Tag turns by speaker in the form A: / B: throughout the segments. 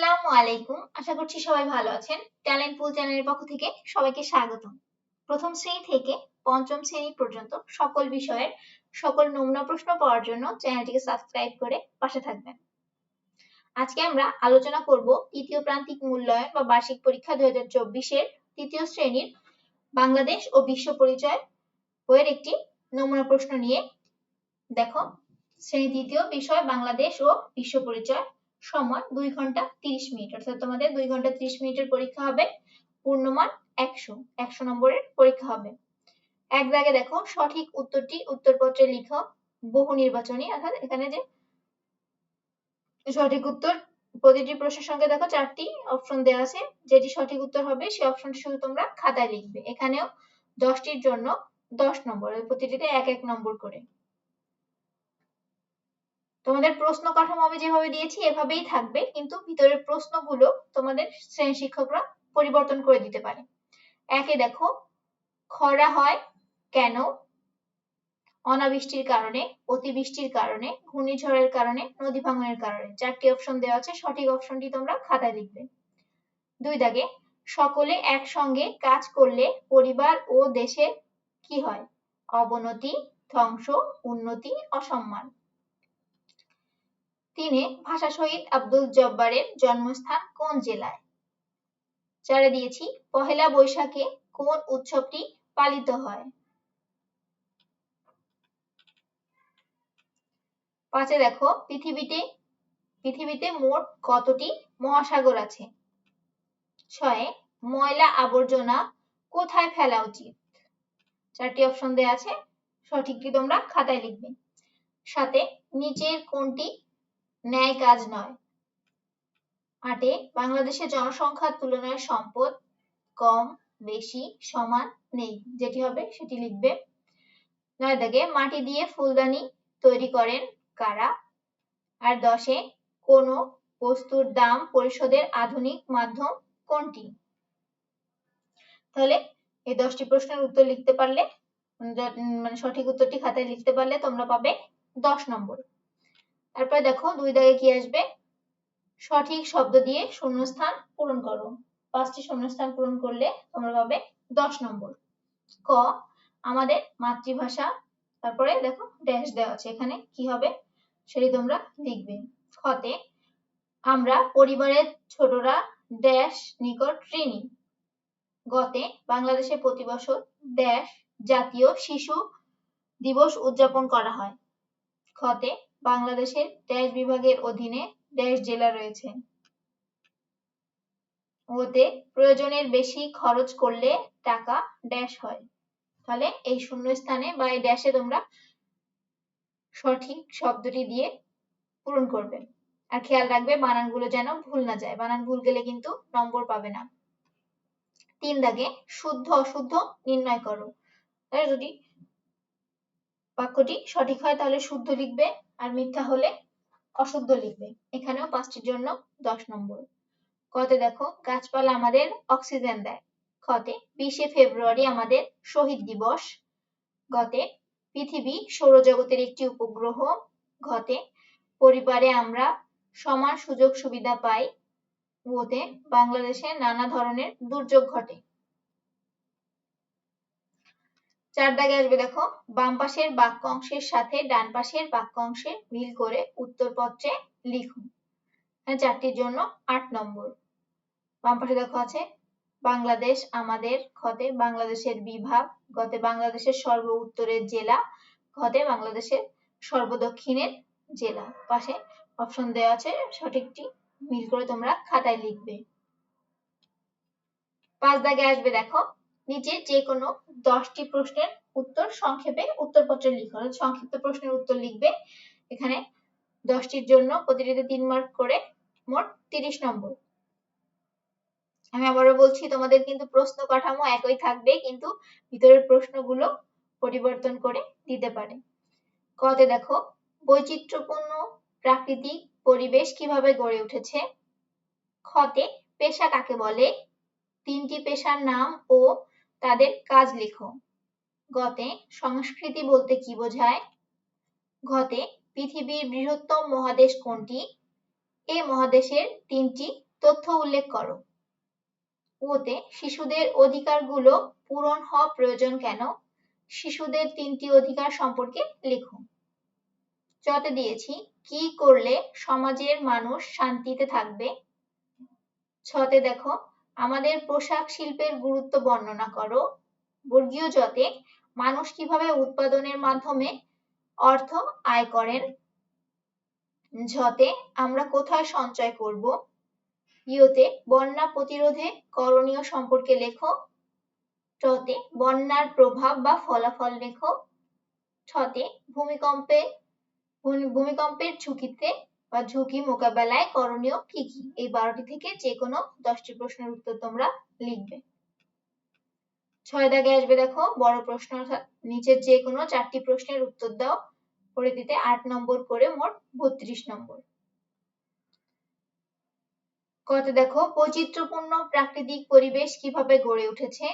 A: আসসালামু আলাইকুম। আশা করছি সবাই ভালো আছেন। ট্যালেন্ট পুল চ্যানেলের পক্ষ থেকে সবাইকে স্বাগতম। প্রথম শ্রেণি থেকে পঞ্চম শ্রেণি পর্যন্ত সকল বিষয়ের সকল নমুনা প্রশ্ন পাওয়ার জন্য চ্যানেলটিকে সাবস্ক্রাইব করে পাশে থাকবেন। আজকে আমরা আলোচনা করব তৃতীয় প্রান্তিক মূল্যায়ন বা বার্ষিক পরীক্ষা দুই হাজার চব্বিশের তৃতীয় শ্রেণির বাংলাদেশ ও বিশ্ব পরিচয় বইয়ের একটি নমুনা প্রশ্ন নিয়ে। দেখো, শ্রেণি তৃতীয় বিষয় বাংলাদেশ ও বিশ্ব পরিচয়। সময় দুই ঘণ্টা তিরিশ মিনিট। অর্থাৎ তোমাদের দুই ঘণ্টা তিরিশ মিনিটের পরীক্ষা হবে, পূর্ণমান একশো। একশো নম্বরের পরীক্ষা হবে। এক দাগে দেখো, সঠিক উত্তরটি উত্তরপত্রে লিখো, বহু নির্বাচনী। অর্থাৎ এখানে যে সঠিক উত্তর, প্রতিটি প্রশ্নের সঙ্গে দেখো চারটি অপশন দেওয়া আছে। যেটি সঠিক উত্তর হবে সেই অপশনটি শুধু তোমরা খাতায় লিখবে। এখানেও দশটির জন্য দশ নম্বর, প্রতিটিতে এক এক নম্বর করে। তোমাদের প্রশ্ন কাঠামো আমি যেভাবে দিয়েছি এভাবেই থাকবে, কিন্তু ভিতরের প্রশ্নগুলো তোমাদের শ্রেণি শিক্ষকরা পরিবর্তন করে দিতে পারে। একে দেখো, খরা হয় কেন? অনাবৃষ্টির কারণে, অতিবৃষ্টির কারণে, ঘূর্ণিঝড়ের কারণে, নদী ভাঙনের কারণে। চারটি অপশন দেওয়া আছে, সঠিক অপশনটি তোমরা খাতায় লিখবে। দুই দাগে, সকলে একসঙ্গে কাজ করলে পরিবার ও দেশের কি হয়? অবনতি, ধ্বংস, উন্নতি, অসম্মান। তিনে ভাষা শহীদ আব্দুল জব্বারের জন্মস্থান কোন জেলায়? চারে দিয়েছি, পহেলা বৈশাখে কোন উৎসবটি পালিত হয়? পাঁচে দেখো, পৃথিবীতে পৃথিবীতে মোট কতটি মহাসাগর আছে? ছয়ে, ময়লা আবর্জনা কোথায় ফেলা উচিত? চারটি অপশন দেওয়া আছে, সঠিকটি তোমরা খাতায় লিখবে। সাথে নিচের কোনটি ন্যায় কাজ নয়। আটে, বাংলাদেশের জনসংখ্যার তুলনায় সম্পদ কম, বেশি, সমান নেই। যেটি হবে, সেটি লিখবে। নয় দাগে, মাটি দিয়ে ফুলদানি তৈরি করেন কারা? আর দশে, কোন বস্তুর দাম পরিশোধের আধুনিক মাধ্যম কোনটি? তাহলে এই দশটি প্রশ্নের উত্তর লিখতে পারলে মানে সঠিক উত্তরটি খাতায় লিখতে পারলে তোমরা পাবে দশ নম্বর। তারপরে দেখো দুই দাগে কি আসবে? সঠিক শব্দ দিয়ে শূন্যস্থান পূরণ করো। পাঁচটি শূন্যস্থান পূরণ করলে তোমরা পাবে দশ নম্বর। ক, আমাদের মাতৃভাষা। তারপরে দেখো ড্যাশ দেওয়া আছে। এখানে কি হবে? সেটি তোমরা লিখবে। খতে, আমরা পরিবারের ছোটরা ড্যাশ নিকট ঋণী। গতে, বাংলাদেশে প্রতি বছর ড্যাশ জাতীয় শিশু দিবস উদযাপন করা হয়। খতে বাংলাদেশের ড্যাশ বিভাগের অধীনে ড্যাশ জেলা রয়েছে। ওতে প্রয়োজনের বেশি খরচ করলে টাকা ড্যাশ হয়। তাহলে এই শূন্য স্থানে বা এই ড্যাশে তোমরা সঠিক শব্দটি দিয়ে পূরণ করবে। আর খেয়াল রাখবে, বানানগুলো যেন ভুল না যায়। বানান ভুল গেলে কিন্তু নম্বর পাবে না। তিন দাগে, শুদ্ধ অশুদ্ধ নির্ণয় করো। যদি বাক্যটি সঠিক হয়, তাহলে শুদ্ধ লিখবে আর মিথ্যা হলে অশুদ্ধ লিখবে। এখানেও পাঁচটির জন্য দশ নম্বর। কতে দেখো, গাছপালা আমাদের অক্সিজেন দেয়। খতে বিশে ফেব্রুয়ারি আমাদের শহীদ দিবস। গতে পৃথিবী সৌরজগতের একটি উপগ্রহ। ঘতে পরিবারে আমরা সমান সুযোগ সুবিধা পাই। ওতে বাংলাদেশে নানা ধরনের দুর্যোগ ঘটে। চার দাগে আসবে দেখো। বাম পাশের বাক্য অংশের সাথে ডান পাশের বাক্য অংশের মিল করে উত্তরপত্রে লিখুন। চারটির জন্য আট নম্বর। বাম পাশে দেখো আছে, বাংলাদেশ আমাদের খতে বাংলাদেশের বিভাগ, গতে বাংলাদেশের সর্ব উত্তরের জেলা ঘতে বাংলাদেশের সর্বদক্ষিণের জেলা। পাশে অপশন দেওয়া আছে, সঠিকটি মিল করে তোমরা খাতায় লিখবে। পাঁচ দাগে আসবে দেখো নিচে যে কোনো দশটি প্রশ্নের উত্তর সংক্ষেপে উত্তরপত্রে লিখো। সংক্ষিপ্ত প্রশ্নের উত্তর লিখবে। এখানে দশটির জন্য প্রতিটিতে তিন মার্ক করে মোট তিরিশ নম্বর। আমি আবারও বলছি, তোমাদের কিন্তু প্রশ্ন কাঠামো একই থাকবে, কিন্তু ভিতরের প্রশ্নগুলো পরিবর্তন করে দিতে পারে। কতে দেখো, বৈচিত্র্যপূর্ণ প্রাকৃতিক পরিবেশ কীভাবে গড়ে উঠেছে? খতে পেশা কাকে বলে? তিনটি পেশার নাম ও তাদের কাজ লিখো। গতে সংস্কৃতি বলতে কি বোঝায়? ঘতে পৃথিবীর বৃহত্তম মহাদেশ কোনটি? এ মহাদেশের তিনটি তথ্য উল্লেখ করো। ওতে শিশুদের অধিকারগুলো পূরণ হওয়া প্রয়োজন কেন? শিশুদের তিনটি অধিকার সম্পর্কে লেখো। চতে দিয়েছি, কি করলে সমাজের মানুষ শান্তিতে থাকবে? ছতে দেখো আমাদের পোশাক শিল্পের গুরুত্ব বর্ণনা করো। বর্গীয় জতে মানুষ কীভাবে উৎপাদনের মাধ্যমে অর্থ আয় করেন? ঝতে আমরা কোথায় সঞ্চয় করব? ইয়তে বন্যা প্রতিরোধে করণীয় সম্পর্কে লেখো। টতে বন্যার প্রভাব বা ফলাফল লেখো। ছতে ভূমিকম্পে ভূমিকম্পের ঝুঁকিতে বা ঝুঁকি মোকাবেলায় করণীয় কি কি? এই বারোটি থেকে যে কোনো দশটি প্রশ্নের উত্তর তোমরা লিখবে। ছয় দাগে আসবে দেখো, বড় প্রশ্ন নিচের যে কোনো চারটি প্রশ্নের উত্তর দাও। করে দিতে আট নম্বর করে মোট বত্রিশ নম্বর। কত দেখো, বৈচিত্র্যপূর্ণ প্রাকৃতিক পরিবেশ কীভাবে গড়ে উঠেছে?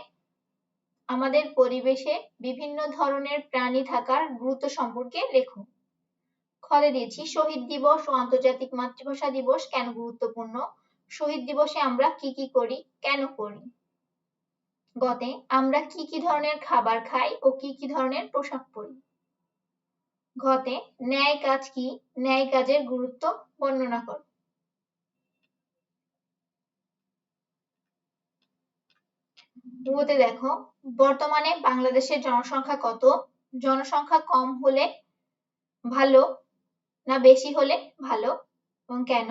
A: আমাদের পরিবেশে বিভিন্ন ধরনের প্রাণী থাকার গুরুত্ব সম্পর্কে লেখো। খলে দিয়েছি। শহীদ দিবস ও আন্তর্জাতিক মাতৃভাষা দিবস কেন গুরুত্বপূর্ণ? শহীদ দিবসে আমরা কি কি করি? কেন করি? গতে আমরা কি কি ধরনের খাবার খাই ও কি কি ধরনের পোশাক পরি? ঘতে ন্যায় কাজ কি? ন্যায় কাজের গুরুত্ব বর্ণনা কর। তে দেখো, বর্তমানে বাংলাদেশের জনসংখ্যা কত? জনসংখ্যা কম হলে ভালো না বেশি হলে ভালো? এবং কেন?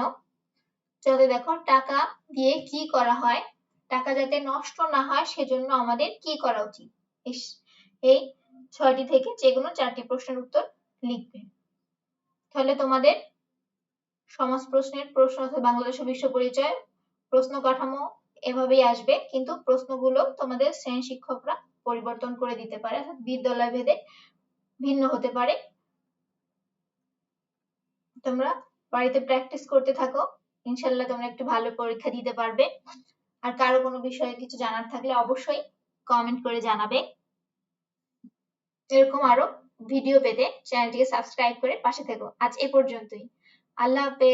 A: যাতে দেখো, টাকা দিয়ে কি করা হয়? টাকা যাতে নষ্ট না হয়, সেজন্য আমাদের কি করা উচিত? এই ছয়টি থেকে যে কোনো চারটি প্রশ্নের উত্তর লিখবে। তাহলে তোমাদের সমাজ প্রশ্নের প্রশ্ন অর্থাৎ বাংলাদেশ বিশ্ব পরিচয় প্রশ্ন কাঠামো এভাবেই আসবে, কিন্তু প্রশ্নগুলো তোমাদের শ্রেণি শিক্ষকরা পরিবর্তন করে দিতে পারে বিদ্যালয় ভেদে ভিন্ন হতে পারে। তোমরা বাড়িতে প্র্যাকটিস করতে থাকো। ইনশাল্লাহ তোমরা একটু ভালো পরীক্ষা দিতে পারবে। আর কারও কোনো বিষয়ে কিছু জানার থাকলে অবশ্যই কমেন্ট করে জানাবে। এরকম আরও ভিডিও পেতে চ্যানেলটিকে সাবস্ক্রাইব করে পাশে থেকো। আজ এ পর্যন্তই। আল্লাহ হাফেজ।